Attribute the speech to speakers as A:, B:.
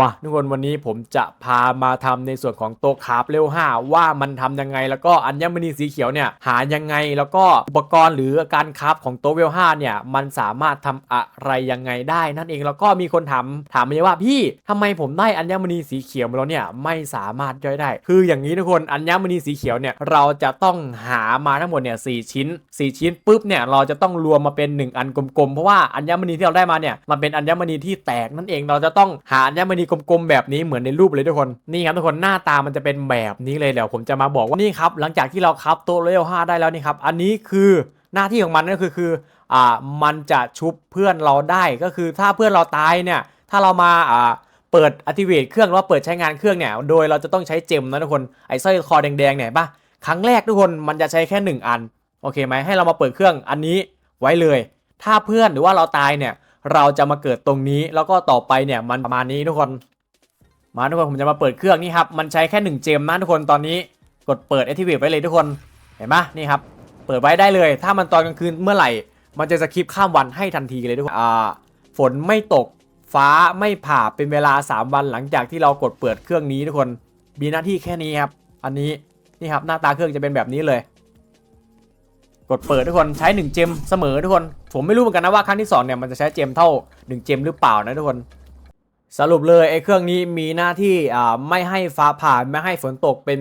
A: มาทุกคนวันนี้ผมจะพามาทำในส่วนของโต๊ะคราฟเลเวล5ว่ามันทำยังไง แล้วก็อัญมณีสีเขียวเนี่ยหายังไงแล้วก็อุปกรณ์หรือการคราฟของโต๊ะเลเวล5เนี่ยมันสามารถทำอะไรยังไงได้นั่นเองแล้วก็มีคนถามถามมาว่าพี่ทำไมผมได้อัญมณีสีเขียวมาแล้วเนี่ยไม่สามารถย่อยได้ คืออย่างนี้ทุกคนอัญมณีสีเขียวเนี่ยเราจะต้องหามาทั้งหมดเนี่ยสชิ้น 4 ชิ้นปุ๊บเนี่ยเราจะต้องรวมมาเป็น 1 อันกลมๆเพราะว่าอัญมณีที่เราได้มาเนี่ยมันเป็นอัญมณีที่แตกนั่นเองเราจะต้องหาอัญมณีกลมๆแบบนี้เหมือนในรูปเลยทุกคนนี่ครับทุกคนหน้าตามันจะเป็นแบบนี้เลยเดี๋ยวผมจะมาบอกว่านี่ครับหลังจากที่เราคับโตเลเวล5ได้แล้วนี่ครับอันนี้คือหน้าที่ของมันก็คือคืออ่ามันจะชุบเพื่อนเราได้ก็คือถ้าเพื่อนเราตายเนี่ยถ้าเรามาอ่าเปิด activate เครื่องหรือว่าเปิดใช้งานเครื่องเนี่ยโดยเราจะต้องใช้เจมนะทุกคนไอ้สร้อยคอแดงๆเนี่ยเห็นปะครั้งแรกทุกคนมันจะใช้แค่ 1 อันโอเคไหมให้เรามาเปิดเครื่องอันนี้ไว้เลย ถ้าเพื่อนหรือว่าเราตายเนี่ย เราจะมาเกิดตรงนี้แล้วก็ต่อไปเนี่ยมันประมาณนี้ทุกคน มาทุกคนผมจะมาเปิดเครื่องนี่ครับมันใช้แค่ 1 เจมนะทุกคนตอนนี้กดเปิด activate ไว้เลยทุกคนเห็นปะนี่ครับเปิดไว้ได้เลย ถ้ามันตอนกลางคืนเมื่อไหร่ มันจะสคิปข้ามวันให้ทันทีเลยทุกคนอ่าฝนไม่ตกฟ้าไม่ผ่าเป็นเวลา 3 วันหลังจากที่เรากดเปิดเครื่องนี้ทุกคนมีหน้าที่แค่นี้ครับอันนี้นี่ครับหน้าตาเครื่องจะเป็นแบบนี้เลย กดเปิดทุกคนใช้ 1 เจมเสมอทุกคน ผมไม่รู้เหมือนกันนะว่าครั้งที่2เนี่ยมันจะใช้เจมเท่า 1 เจมหรือเปล่านะทุกคนสรุปเลยไอ้เครื่องนี้มีหน้าที่อ่าไม่ให้ฟ้าผ่าไม่ให้ฝนตกเป็น